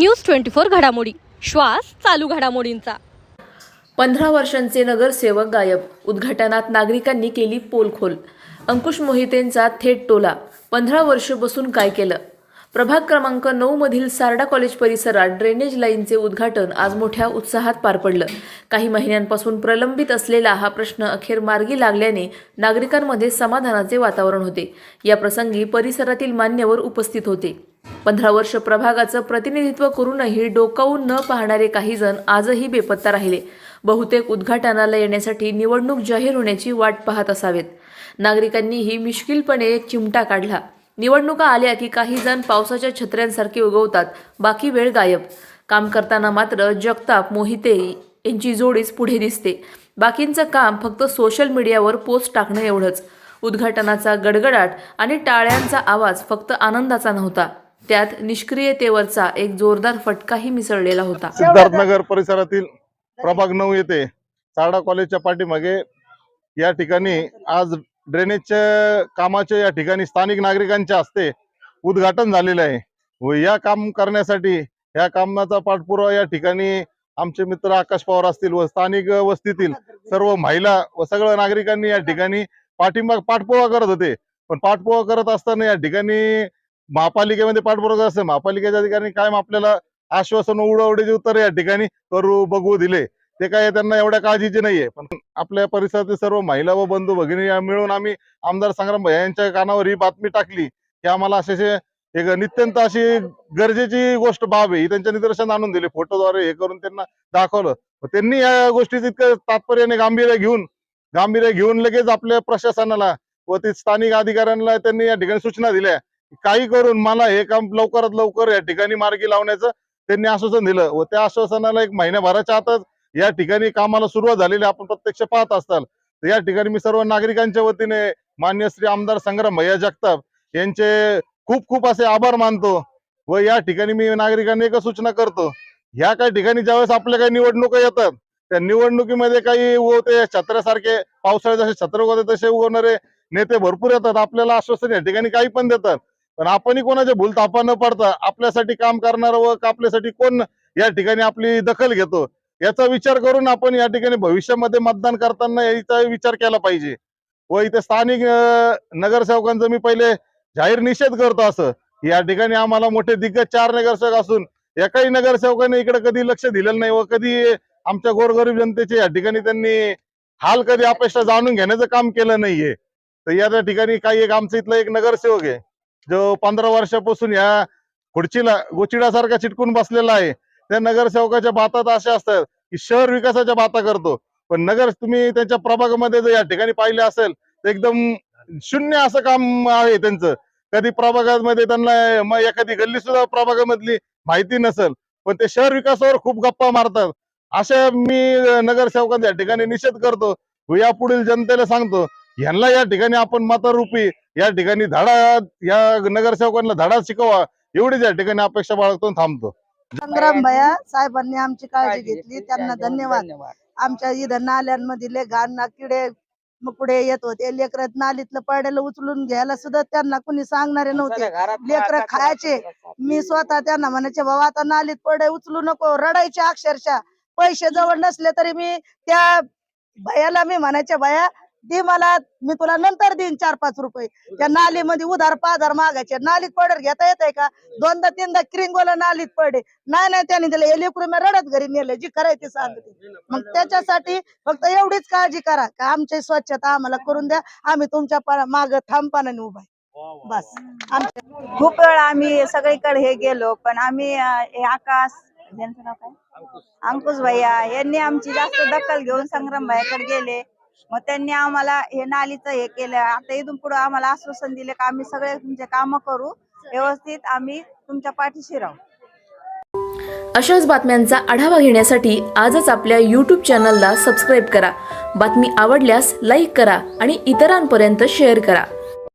News twenty four घडामोडी. श्वास चालू घडामोडींचा. पंधरा वर्षांचे नगरसेवक गायब. उद्घाटनात नागरिकांनी केली पोलखोल. अंकुश मोहितेंचा थेट टोला. पंधरा वर्ष बसून काय केलं? प्रभाग क्रमांक नऊ मधील सारडा कॉलेज परिसरात ड्रेनेज लाईनचे उद्घाटन आज मोठ्या उत्साहात पार पडलं. काही महिन्यांपासून प्रलंबित असलेला हा प्रश्न अखेर मार्गी लागल्याने नागरिकांमध्ये समाधानाचे वातावरण होते. या प्रसंगी परिसरातील मान्यवर उपस्थित होते. पंधरा वर्ष प्रभागाचं प्रतिनिधित्व करूनही डोकावून न पाहणारे काही जण आजही बेपत्ता राहिले. बहुतेक उद्घाटनाला येण्यासाठी निवडणूक जाहीर होण्याची वाट पाहत असावेत. नागरिकांनीही मिश्किलपणे एक चिमटा काढला. निवडणुका आल्या की काही जण पावसाच्या छत्र्यांसारखे उगवतात. बाकी वेळ गायब. काम करताना मात्र जगताप मोहिते यांची जोडीच पुढे दिसते. बाकींचं काम फक्त सोशल मीडियावर पोस्ट टाकणं एवढंच. उद्घाटनाचा गडगडाट आणि टाळ्यांचा आवाज फक्त आनंदाचा नव्हता. त्यात निष्क्रियतेवरचा एक जोरदार फटकाही मिसळलेला होता. सिद्धार्थनगर परिसरातील प्रभाग नऊ येथे सारडा कॉलेजच्या पाठीमागे या ठिकाणी आज ड्रेनेजच्या कामाचे या ठिकाणी स्थानिक नागरिकांच्या हस्ते उद्घाटन झालेले आहे. व या काम करण्यासाठी या कामाचा पाठपुरावा या ठिकाणी आमचे मित्र आकाश पवार असतील व स्थानिक वस्तीतील सर्व महिला व सगळ्या नागरिकांनी या ठिकाणी पाठिंबा पाठपुरावा करत होते. पण पाठपुरावा करत असताना या ठिकाणी महापालिकेमध्ये पाठपुरावा असते महापालिकेच्या अधिकारी कायम आपल्याला आश्वासन उडवडीचे उत्तर या ठिकाणी करू बघू दिले. ते काय त्यांना एवढ्या काळजीचे नाहीये. पण आपल्या परिसरातील सर्व महिला व बंधू भगिनी मिळून आम्ही आमदार संग्राम भैया यांच्या कानावर ही बातमी टाकली. की आम्हाला असे एक नित्यंत अशी गरजेची गोष्ट बाब आहे. ही त्यांच्या निदर्शन आणून दिली. फोटोद्वारे हे करून त्यांना दाखवलं. त्यांनी या गोष्टीचं इतकं तात्पर्याने गांभीर्य घेऊन गांभीर्य घेऊन लगेच आपल्या प्रशासनाला व ते स्थानिक अधिकाऱ्यांना त्यांनी या ठिकाणी सूचना दिल्या. काही करून मला हे काम लवकरात लवकर या ठिकाणी मार्गी लावण्याचं त्यांनी आश्वासन दिलं व त्या आश्वासनाला एक महिन्याभराच्या आतच या ठिकाणी कामाला सुरुवात झालेली आपण प्रत्यक्ष पाहत असताल. तर या ठिकाणी मी सर्व नागरिकांच्या वतीने मान्य श्री आमदार संग्राम भैया जगताप यांचे खूप खूप असे आभार मानतो व या ठिकाणी मी नागरिकांना एक सूचना करतो. ह्या काही ठिकाणी ज्यावेळेस आपल्या काही निवडणुका येतात त्या निवडणुकीमध्ये काही उगवते छत्रासारखे छत्र्यासारखे पावसाळ्यात जसे छत्र उगवते तसे उगवणारे नेते भरपूर येतात. आपल्याला आश्वासन या ठिकाणी काही पण देतात. पण आपणही कोणाच्या भूल तापा न पडता आपल्यासाठी काम करणार व आपल्यासाठी कोण या ठिकाणी आपली दखल घेतो? याचा विचार करून आपण या ठिकाणी भविष्यामध्ये मतदान करताना याचा विचार केला पाहिजे. व इथे स्थानिक नगरसेवकांचं नगरसेवकांचा मी पहिले जाहीर निषेध करतो असं. या ठिकाणी आम्हाला मोठे दिग्गज चार नगरसेवक असून एकाही नगरसेवकाने इकडे कधी लक्ष दिलेलं नाही व कधी आमच्या गोरगरीब जनतेचे या ठिकाणी त्यांनी हाल कधी अपेक्षा जाणून घेण्याचं काम केलं नाहीये. तर या ठिकाणी काही एक आमचं इथलं एक नगरसेवक आहे. जो पंधरा वर्षापासून या खुर्चीला गोचिडासारखा चिटकून बसलेला आहे त्या नगरसेवकाच्या बातात अशा असतात की शहर विकासाच्या बाता करतो. पण नगर तुम्ही त्यांच्या प्रभागामध्ये जर या ठिकाणी पाहिले असेल तर एकदम शून्य असं काम आहे त्यांचं. कधी प्रभागामध्ये त्यांना मग एखादी गल्ली सुद्धा प्रभागामधली माहिती नसेल पण ते शहर विकासावर खूप गप्पा मारतात. अशा मी नगरसेवकांचा या ठिकाणी निषेध करतो. यापुढील जनतेला सांगतो यांना या ठिकाणी आपण मतरूपी या ठिकाणी धडा या नगरसेवकांना धडा शिकवा एवढीच या ठिकाणी अपेक्षा बाळगतो थांबतो. संग्राम भया साहेबांनी आमची काळजी घेतली त्यांना धन्यवाद. आमच्या इथं नाल्यांमध्ये ना किडे मुकडे येत होते. लेकर नालीतलं पडलेलं उचलून घ्यायला सुद्धा त्यांना कुणी सांगणारे नव्हते. लेकरं खायचे. मी स्वतः त्यांना म्हणायचे बाबा आता नालीत पडे उचलू नको रडायचे अक्षरशः. पैसे जवळ नसले तरी मी त्या भयाला मी म्हणायचे भया दे मला मी तुला नंतर देईन चार पाच रुपये. त्या नालीमध्ये उधार पाधार मागायचे. नालीत पडर घेता येते का? दोनदा तीनदा क्रिंगोला नालीत पडे. नाही नाही त्याने दिले. हे लेकरू मी रडत घरी नेले. जी करायची सांगते. मग त्याच्यासाठी फक्त एवढीच काळजी करा का आमची स्वच्छता आम्हाला करून द्या. आम्ही तुमच्या माग ठामपणाने उभा आहे. बस. आमच्या खूप वेळ आम्ही सगळीकडे हे गेलो पण आम्ही आकाश यांचं नाव काय? अंकुश. भैया यांनी आमची जास्त दखल घेऊन संग्राम भैयाकडे गेले. मग त्यांनी आम्हाला हे नालीचं हे केलं. आता इथून पुढे आम्हाला आश्वासन दिले का आम्ही सगळे तुमचे काम करू. व्यवस्थित आम्ही तुमच्या पाठीशी राहू. अशाच बातम्यांचा आढावा घेण्यासाठी आजच आपल्या यूट्यूब चॅनलला सबस्क्राईब करा. बातमी आवडल्यास लाईक करा आणि इतरांपर्यंत शेअर करा.